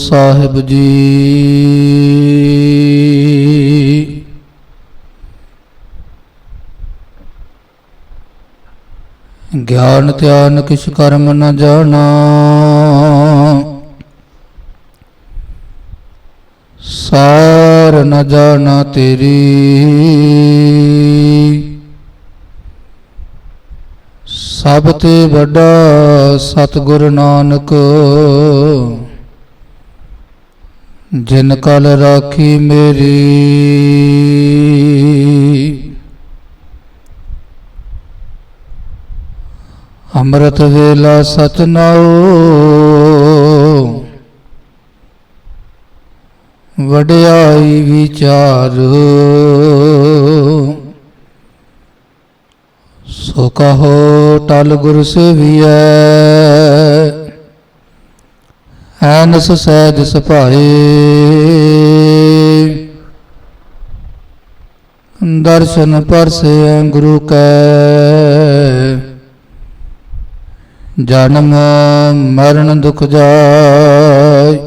ਸਾਹਿਬ ਜੀ। ਗਿਆਨ ਧਿਆਨ ਕਿਛ ਕਰਮ ਨ ਜਾਣਾ। ਸਾਰ ਨ ਜਾਣਾ ਤੇਰੀ। ਸਭ ਤੇ ਵੱਡਾ ਸਤਿਗੁਰ ਨਾਨਕ। ਜਿਨ ਕਲ ਰਾਖੀ ਮੇਰੀ। ਅੰਮ੍ਰਿਤ ਵੇਲਾ ਸਚ ਵਡਿਆਈ ਵਿਚਾਰ। ਸੋ ਕਹੋ ਟਲ ਗੁਰ ਸੇਵੀਐ। ਐਨਸ ਸਹਿਜ ਸੁਭਾਏ। ਦਰਸ਼ਨ ਪਰਸੇ ਗੁਰੂ ਕੈ। ਜਨਮ ਮਰਨ ਦੁਖ ਜਾਇ।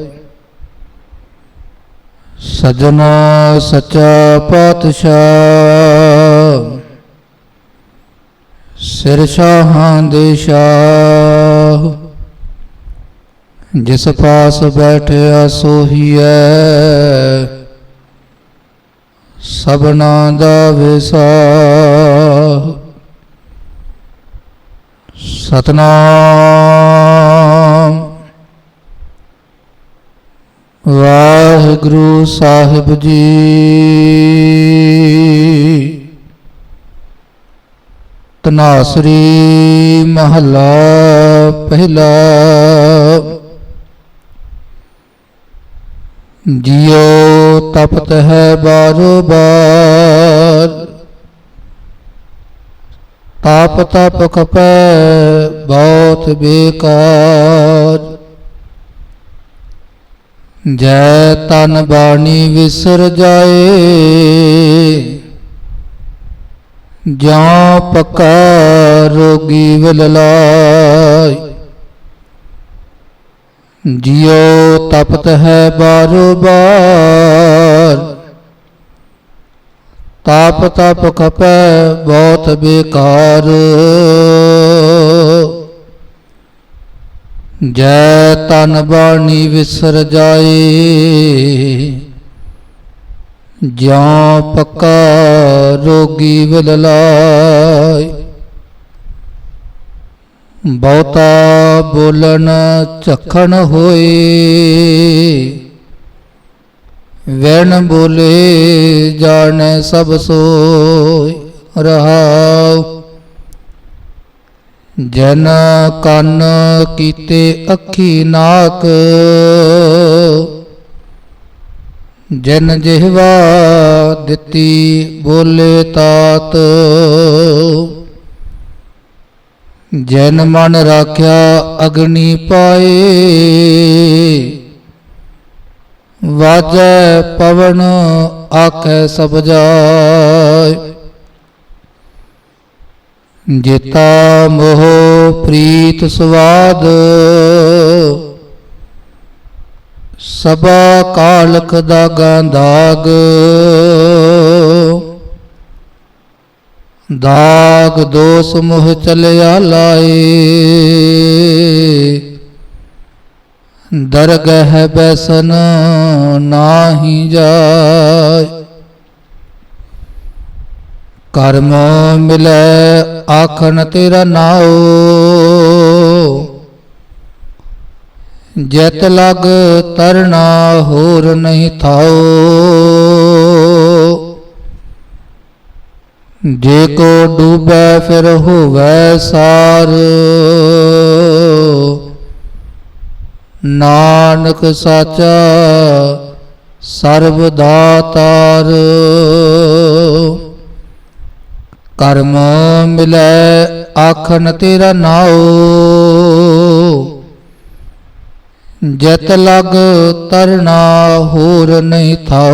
ਸਜਣਾ ਸਚਾ ਪਾਤਸ਼ਾਹ। ਸਿਰ ਸ਼ਾਹਾਂ ਦੇ ਸ਼ਾਹ। ਜਿਸ ਪਾਸ ਬੈਠਿਆ ਸੋਹੀਐ ਸਭਨਾ ਦਾ ਵਿਸ਼ਾ ਸਤਨਾਮ। ਵਾਹਿਗੁਰੂ ਸਾਹਿਬ ਜੀ। ਤਨਾਸਰੀ ਮਹੱਲਾ ਪਹਿਲਾ। ਜਿਉ ਤਪਤ ਹੈ ਬਾਰੋ ਬਾਰ ਤਾਪ ਤਪ ਕਪੈ ਬਹੁਤ ਬੇਕਾਰ। ਜੈ ਤਨ ਬਾਣੀ ਵਿਸਰ ਜਾਏ, ਜਾਂ ਪਕਾ ਰੋਗੀ ਵਿਲ ਜਿਉ ਤਪਤ ਹੈ ਬਾਰੋ ਬਾਰ ਤਾਪ ਤਪ ਖਪੈ ਬਹੁਤ ਬੇਕਾਰ। ਜੈ ਤਨ ਬਾਣੀ ਵਿਸਰ ਜਾਏ ਜਾਂ ਪੱਕਾ ਰੋਗੀ ਵਿਲ ਬਹੁਤਾ ਬੋਲਣ ਝਖਣ ਹੋਏ ਵੈਣ ਬੋਲੇ ਜਾਣੈ ਸਭ ਸੋਇ ਰਹਾਉ। ਜਨ ਕੰਨ ਕੀਤੇ ਅੱਖੀ ਨਾਕ, ਜਨ ਜਿਹਵਾ ਦਿੱਤੀ ਬੋਲੇ ਤਾਤ। ਜਨ ਮਨ ਰਾਖਿਆ ਅਗਨੀ ਪਾਏ। ਵਾਜੈ ਪਵਨ ਆਖੈ ਸਭ ਜਾਇ ਜੇਤਾ ਮੋਹ ਪ੍ਰੀਤ ਸਵਾਦ। ਸਭਾ ਕਾਲਖ ਦਾ ਗੰਧਾਗ ਦਾਗ ਦੋਸ ਮੋਹ ਚਲਿਆ ਲਾਏ। ਦਰਗਹ ਬੈਸਨ ਨਾਹੀ ਜਾਏ। ਕਰਮ ਮਿਲੈ ਆਖਣ ਤੇਰਾ ਨਾਉ। ਜਤ ਲਗ ਤਰਨਾ ਹੋਰ ਨਹੀਂ ਥਾਉ। ਜੇ ਕੋ ਡੂਬੈ ਫਿਰ ਹੋਵੈ ਸਾਰ। ਨਾਨਕ ਸਾਚਾ ਸਰਬ ਦਾਤਾਰ। ਕਰਮ ਮਿਲੈ ਆਖਣ ਤੇਰਾ ਨਾਉ। ਜਤ ਲਗ ਤਰਨਾ ਹੋਰ ਨਹੀਂ ਥਾਉ।